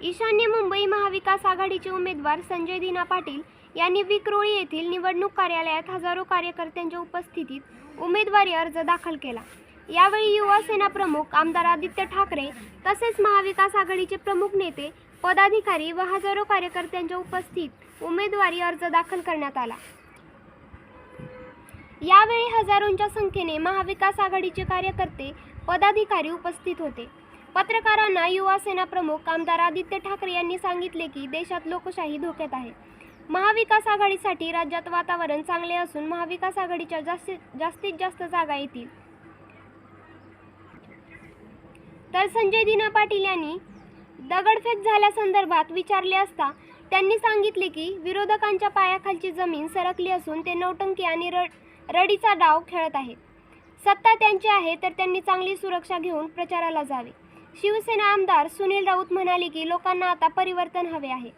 ईशान्य मुंबई महाविकास आघाडीचे उमेदवार संजय दिना पाटील यांनी विक्रोळी येथील निवडणूक कार्यालयात हजारो कार्यकर्त्यांच्या उपस्थितीत उमेदवारी अर्ज दाखल केला. यावेळी युवा सेना प्रमुख आमदार आदित्य ठाकरे तसेच महाविकास आघाडीचे प्रमुख नेते पदाधिकारी व हजारो कार्यकर्त्यांच्या उपस्थित उमेदवारी अर्ज दाखल करण्यात आला. यावेळी हजारोंच्या संख्येने महाविकास आघाडीचे कार्यकर्ते पदाधिकारी उपस्थित होते. पत्रकारांना युवा सेना प्रमुख आमदार आदित्य ठाकरे यांनी सांगितले की देशात लोकशाही धोक्यात आहे. महाविकास आघाडीसाठी राज्यात वातावरण चांगले असून महाविकास आघाडीच्या जास्तीत जास्तीत जास्त जागा येतील. तर संजय दिना पाटील यांनी दगडफेक झाल्यासंदर्भात विचारले असता त्यांनी सांगितले की विरोधकांच्या पायाखालची जमीन सरकली असून ते नौटंकी आणि रड रडीचा डाव खेळत आहेत. सत्ता त्यांची आहे तर त्यांनी चांगली सुरक्षा घेऊन प्रचाराला जावे. शिवसेना आमदार सुनील राऊत म्हणाले की लोकांना आता परिवर्तन हवे आहे.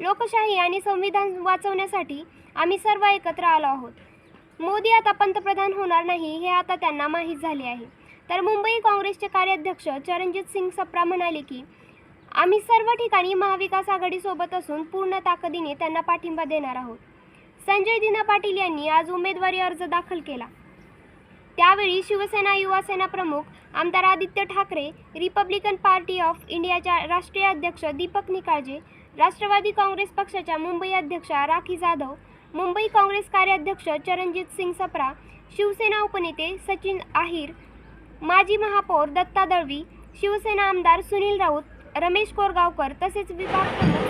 लोकशाही आणि संविधान वाचवण्यासाठी आम्ही सर्व एकत्र आलो आहोत. मोदी आता पंतप्रधान होणार नाही हे आता त्यांना माहीत झाले आहे. तर मुंबई काँग्रेसचे कार्याध्यक्ष चरणजित सिंग सप्रा म्हणाले की आम्ही सर्व ठिकाणी महाविकास आघाडीसोबत असून पूर्ण ताकदीने त्यांना पाठिंबा देणार आहोत. संजय दिना पाटील यांनी आज उमेदवारी अर्ज दाखल केला. त्यावेळी शिवसेना युवा सेना प्रमुख आमदार Aaditya Thackeray Republican Party of इंडियाच्या राष्ट्रीय अध्यक्ष दीपक निकाळजे राष्ट्रवादी काँग्रेस पक्षाच्या मुंबई अध्यक्षा राखी जाधव मुंबई काँग्रेस कार्याध्यक्ष चरणजित सिंग सप्रा शिवसेना उपनेते सचिन आहिर माजी महापौर दत्ता दळवी शिवसेना आमदार सुनील राऊत रमेश कोरगावकर तसेच विभाग प्रमुख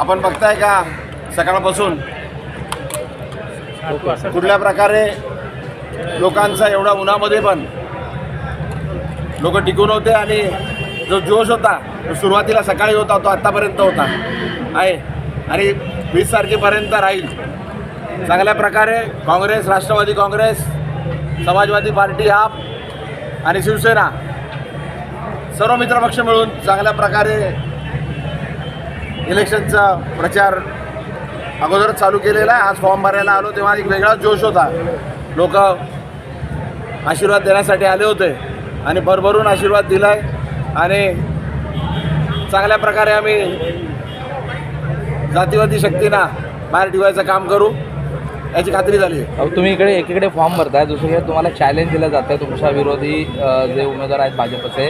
आपण बघताय का? सकाळपासून कुठल्या प्रकारे लोकांचा एवढा उन्हामध्ये पण लोक टिकून होते आणि जो जोश होता तो सुरुवातीला सकाळी होता तो आत्तापर्यंत होता. आहे. आणि वीस तारखेपर्यंत राहील. चांगल्या प्रकारे काँग्रेस राष्ट्रवादी काँग्रेस समाजवादी पार्टी आप आणि शिवसेना सर्व मित्रपक्ष मिळून चांगल्या प्रकारे इलेक्शनचा प्रचार अगोदरच चालू केलेला आहे. आज फॉर्म भरायला आलो तेव्हा एक वेगळा जोश होता. लोक आशीर्वाद देण्यासाठी आले होते आणि भरभरून आशीर्वाद दिला आहे आणि चांगल्या प्रकारे आम्ही जातीवादी शक्तींना बाहेर ठेवायचं काम करू याची खात्री झाली. अहो, तुम्ही इकडे एकीकडे फॉर्म भरताय दुसरीकडे तुम्हाला चॅलेंज दिलं जातं तुमच्या विरोधी जे उमेदवार आहेत भाजपचे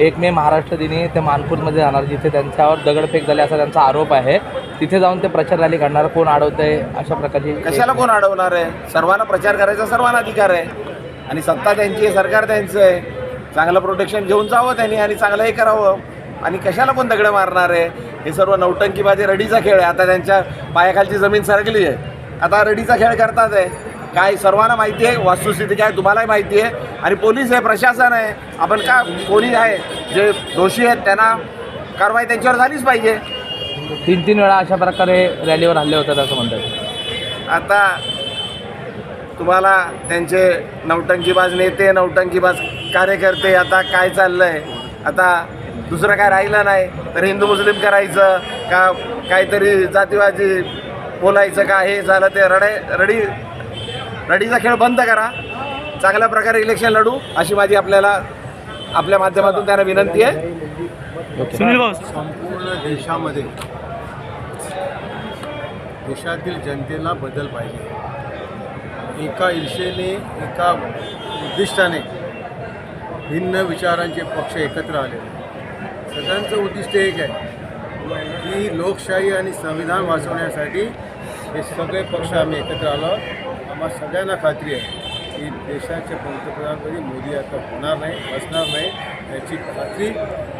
एक मे महाराष्ट्र दिनी ते मानपूरमध्ये जाणार जिथे त्यांच्यावर दगडफेक झाली असा त्यांचा आरोप आहे. तिथे जाऊन ते प्रचार रॅली काढणार कोण अडवतंय अशा प्रकारची कशाला कोण अडवणार आहे? सर्वांना प्रचार करायचा सर्वांना अधिकार आहे. आणि सत्ता त्यांची आहे सरकार त्यांचं आहे. चांगलं प्रोटेक्शन घेऊन जावं त्यांनी आणि चांगलं हे करावं. आणि कशाला कोण दगडं मारणार आहे? हे सर्व नौटंकीबाजी रडीचा खेळ आहे. आता त्यांच्या पायाखालची जमीन सरकली आहे. आता रडीचा खेळ करतात आहे. काय सर्वांना माहिती आहे वास्तुस्थिती काय तुम्हालाही माहिती आहे. आणि पोलीस आहे प्रशासन आहे. आपण का कोणी आहे जे दोषी आहेत त्यांना कारवाई त्यांच्यावर झालीच पाहिजे. तीन तीन वेळा अशा प्रकारे रॅलीवर हल्ले होतात असं म्हणतात. आता तुम्हाला त्यांचे नौटंकीबाज नेते नौटंकीबाज कार्यकर्ते आता काय चाललंय? आता दुसरं काय राहिलं नाही. तर हिंदू मुस्लिम करायचं का काहीतरी जातीवादी बोलायचं का? हे झालं ते रडे रडी रडीचा खेळ बंद करा. चांगल्या प्रकारे इलेक्शन लढू. अशी माझी आपल्याला आपल्या माध्यमातून त्यांना विनंती आहे. सुनील भाऊ. संपूर्ण देशामध्ये देशातील जनतेला बदल पाहिजे. एका ईर्षेने एका उद्दिष्टाने भिन्न विचारांचे पक्ष एकत्र आले. सगळ्यांचं उद्दिष्ट एक आहे की लोकशाही आणि संविधान वाचवण्यासाठी हे सगळे पक्ष आम्ही एकत्र आलो. आम्हा सगळ्यांना खात्री आहे की देशाचे पंतप्रधानपदी मोदी आता होणार नाही असणार नाही याची खात्री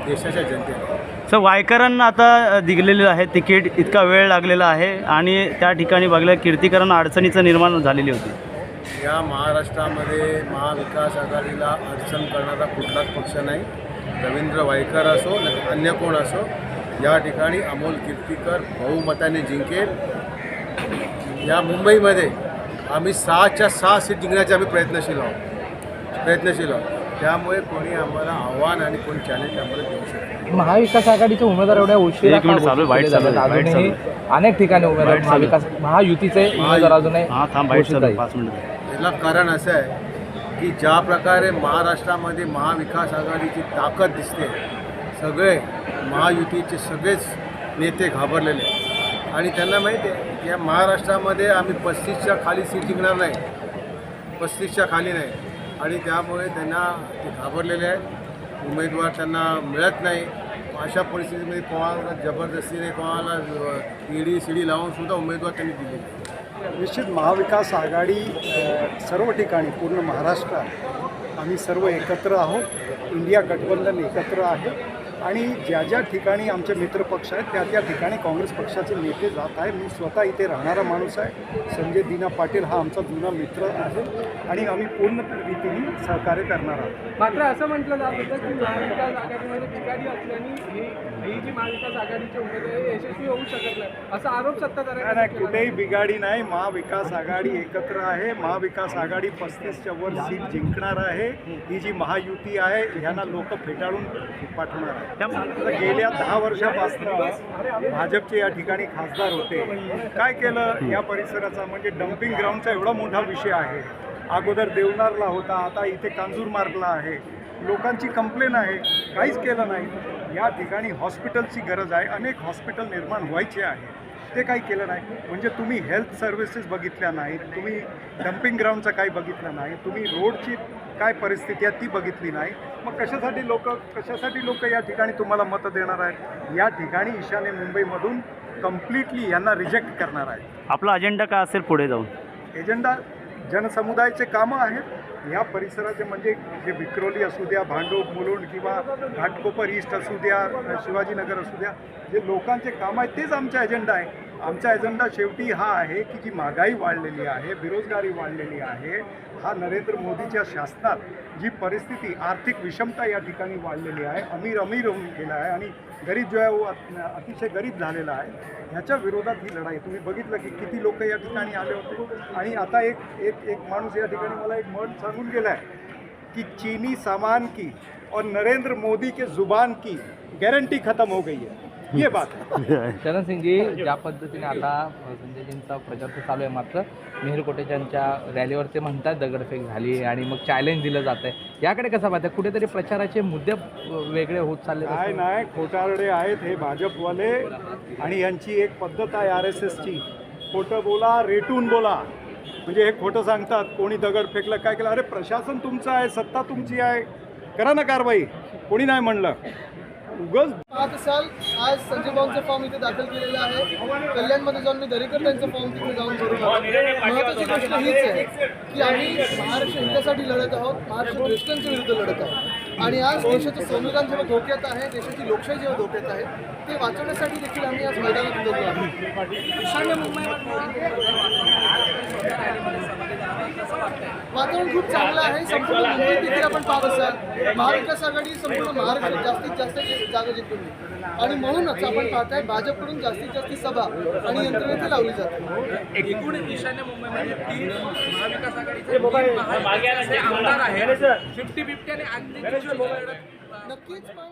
देशाच्या जनतेला. सर वायकरांना आता दिलेलं आहे तिकीट इतका वेळ लागलेला आहे आणि त्या ठिकाणी बघलं कीर्तीकरण अडचणीचं निर्माण झालेली होती. या महाराष्ट्रामध्ये महाविकास आघाडीला अडचण करणारा कुठलाच पक्ष नाही. रवींद्र वायकर असो अन्य कोण असो या ठिकाणी अमोल कीर्तीकर बहुमताने जिंकेल. या मुंबईमध्ये आम्ही सहाच्या सहा सीट जिंकण्याचे आम्ही प्रयत्नशील आहोत प्रयत्नशील आहोत त्यामुळे कोणी आम्हाला आव्हान आणि कोणी चॅलेंज आम्हाला देऊ शकत नाही. महाविकास आघाडीचे उमेदवार एवढ्या उशिरा का घोषित केले जातात? अजूनही अनेक ठिकाणी उमेदवार. महाविकास महायुतीचे उमेदवार अजूनही हां घोषित चालू आहे, आहे. पाच मिनिट याला कारण असं आहे की ज्या प्रकारे महाराष्ट्रामध्ये महाविकास आघाडीची ताकद दिसते सगळे महायुतीचे सगळेच नेते घाबरलेले आहेत. आणि त्यांना माहिती आहे या महाराष्ट्रामध्ये आम्ही पस्तीसच्या खाली सीट जिंकणार नाही. पस्तीसच्या खाली नाही. आणि त्यामुळे त्यांना ते घाबरलेले आहेत. उमेदवार त्यांना मिळत नाही. अशा परिस्थितीमध्ये कोणाला जबरदस्तीने कोणाला ईडी सीडी लावूनसुद्धा उमेदवार त्यांनी दिले निश्चित महाविकास आघाडी सर्व ठिकाणी पूर्ण महाराष्ट्रात आम्ही सर्व एकत्र आहोत. इंडिया गठबंधन एकत्र आहे. आणि ज्या ज्या ठिकाणी आमचे मित्रपक्ष आहेत त्या त्या ठिकाणी काँग्रेस पक्षाचे नेते जात आहे मी स्वतः इथे राहणारा माणूस आहे. संजय दिना पाटील हा आमचा जुना मित्र आहे आणि आम्ही पूर्ण रीतीने सहकार्य करणार आहोत. मात्र असं म्हटलं जात होतं की महाविकास आघाडीमध्ये बिघाडी असल्याने जी महाविकास आघाडीचे उमेदवार यशस्वी होऊ शकत नाही असा आरोप सत्ताधाऱ्यांनी नाही. कुठेही बिघाडी नाही. महाविकास आघाडी एकत्र आहे. महाविकास आघाडी पस्तीसच्या वर सीट जिंकणार आहे. ही जी महायुती आहे ह्यांना लोक फेटाळून पाठवणार आहे गेल्या दहा वर्षापासून भाजपचे या ठिकाणी खासदार होते. काय केलं या परिसराचा? म्हणजे डम्पिंग ग्राउंडचा एवढा मोठा विषय आहे. अगोदर देवनारला होता आता इथे कांजूर मार्गला आहे. लोकांची कंप्लेन आहे. काहीच केलं नाही. या ठिकाणी हॉस्पिटलची गरज आहे. अनेक हॉस्पिटल निर्माण व्हायचे आहे. ते काही केलं नाही. म्हणजे तुम्ही हेल्थ सर्व्हिसेस बघितल्या नाहीत. तुम्ही डम्पिंग ग्राउंडचं काही बघितलं नाही. तुम्ही रोडची काय परिस्थिती आहे ती बघितली नाही. मग कशासाठी लोक कशासाठी लोक या ठिकाणी तुम्हाला मतं देणार आहेत? या ठिकाणी ईशान्य मुंबईमधून कम्प्लिटली यांना रिजेक्ट करणार आहे आपला अजेंडा काय असेल पुढे जाऊन? एजंडा जनसमुदायाचे कामं आहेत. या परिसराचे म्हणजे जे विक्रोली असू द्या भांडोप मुलुंड किंवा घाटकोपर ईस्ट असू द्या शिवाजीनगर असू द्या जे लोकांचे काम आहेत तेच आमचा एजेंडा आहे. आमचा एजेंडा शेवटी हा आहे की जी महागाई वाढलेली आहे बेरोजगारी वाढलेली आहे हा नरेंद्र मोदीच्या शासनात जी परिस्थिती आर्थिक विषमता या ठिकाणी वाढलेली आहे अमीर अमीर होऊन गेला आहे आणि गरीब जो आहे वो अतिशय गरीब झालेला आहे. ह्याच्या विरोधात ही लढाई तुम्ही बघितलं की किती लोक या ठिकाणी आले होते. आणि आता एक एक एक माणूस या ठिकाणी मला एक म्हण सांगून गेला आहे कि चीनी सामान की और नरेंद्र मोदी के जुबान की गारंटी खत्म हो गई है. ये बात है। चरण सिंगजी ज्या पद्धतीने आता संजयजींचा प्रचार चालू आहे मात्र मिहिर कोटेचांच्या रॅलीवर ते म्हणतात दगडफेक झाली आणि मग चॅलेंज दिलं जात आहे याकडे कसं पाहतं? कुठेतरी प्रचाराचे मुद्दे वेगळे होत चालले काय नाही खोटारडे आहेत हे भाजपवाले आणि यांची एक पद्धत आहे आर एस एसची. खोटं बोला रेटून बोला. म्हणजे हे खोटं सांगतात कोणी दगड फेकलं काय केलं? अरे प्रशासन तुमचं आहे सत्ता तुमची आहे. करा ना कारवाई. कोणी नाही म्हणलं. उगच पाच साल आज संजय भाऊंचा फॉर्म इथे दाखल केलेला आहे. कल्याणमध्ये जाऊन मी दरेकर त्यांचा फॉर्म तिथे जाऊन भरून महत्वाची गोष्ट हीच आहे की आम्ही महाराष्ट्र हितासाठी लढत आहोत महाराष्ट्र दुष्टांच्या विरुद्ध लढत आहोत. आणि आज देशाचं संविधान जेव्हा धोक्यात आहे देशाची लोकशाही जेव्हा धोक्यात आहे ते वाचवण्यासाठी देखील आम्ही आज मैदानात उतरलो आहोत. वातावरण खूप चांगलं आहे. संपूर्ण मुंबईत देखील आपण पाहत असाल. महाविकास आघाडी संपूर्ण महाराष्ट्रात जास्तीत जास्त जागा जिंकून. आणि म्हणूनच आपण पाहताय भाजपकडून जास्तीत जास्त सभा आणि यंत्रणा इथे लावली जाते. एकूण ईशान्य मुंबईमध्ये तीन महाविकास आघाडीचे आमदार आहेत. फिफ्टी फिफ्टी आणि नक्कीच पण